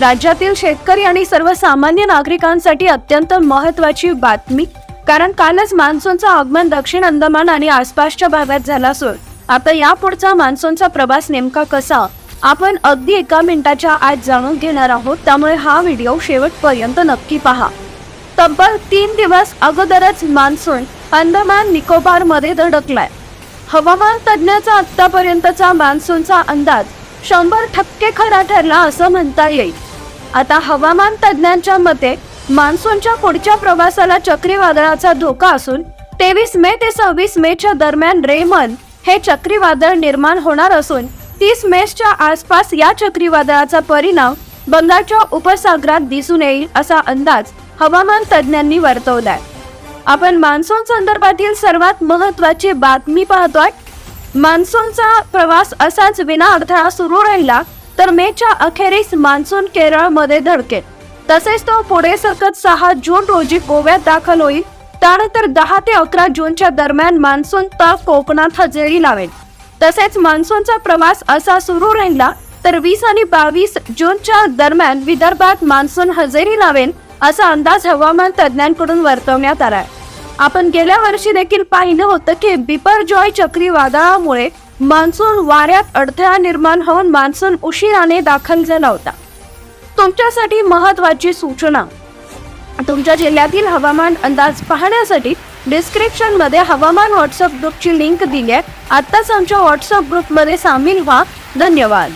राज्यातील शेतकरी आणि सर्वसामान्य नागरिकांसाठी अत्यंत महत्वाची बातमी. कारण कालच मान्सूनचं आगमन दक्षिण अंदमान आणि आसपासच्या भागात झालं असून आता यापुढचा मान्सूनचा प्रवास नेमका कसा आपण अगदी एका मिनिटाच्या आत जाणून घेणार आहोत. त्यामुळे हा व्हिडिओ शेवटपर्यंत नक्की पहा. तब्बल तीन दिवस अगोदरच मान्सून अंदमान निकोबारमध्ये धडकलाय. हवामान तज्ज्ञाचा आतापर्यंतचा मान्सूनचा अंदाज शंभर टक्के खरा ठरला असं म्हणता येईल. आता हवामान तज्ज्ञांच्या मते मान्सूनच्या पुढच्या प्रवासाला चक्रीवादळाचा धोका असून तेवीस मे ते सव्वीस मेच्या दरम्यान रेमन हे चक्रीवादळ निर्माण होणार असून तीस मेच्या आसपास या चक्रीवादळाचा परिणाम बंगालच्या उपसागरात दिसून येईल असा अंदाज हवामान तज्ज्ञांनी वर्तवलाय. आपण मान्सून संदर्भातील सर्वात महत्वाची बातमी पाहतोय मान्सूनचा प्रवास असाच विना अडथळा सुरू राहिला तर मेच्या अखेरीस मान्सून केरळमध्ये धडकेल. तसेच तो पुढे सरकत सहा जून रोजी गोव्यात दाखल होईल. त्यानंतर दहा ते अकरा जूनच्या दरम्यान मान्सून तर कोकणात हजेरी लावेल. तसेच मान्सूनचा प्रवास असा सुरू राहिला तर वीस आणि बावीस जूनच्या दरम्यान विदर्भात मान्सून हजेरी लावेल असा अंदाज हवामान तज्ज्ञांकडून वर्तवण्यात आला आहे आपण गेल्या वर्षी देखील पाहिलं होतं की बिपरजॉय चक्रीवादळामुळे मान्सून वाऱ्यात अडथळा निर्माण होऊन मान्सून उशिराने दाखल झाला होता. तुमच्यासाठी महत्वाची सूचना. तुमच्या जिल्ह्यातील हवामान अंदाज पाहण्यासाठी डिस्क्रिप्शनमध्ये हवामान व्हॉट्सअप ग्रुपची लिंक दिली आहे. आत्ताच आमच्या व्हॉट्सअप ग्रुपमध्ये सामील व्हा. धन्यवाद.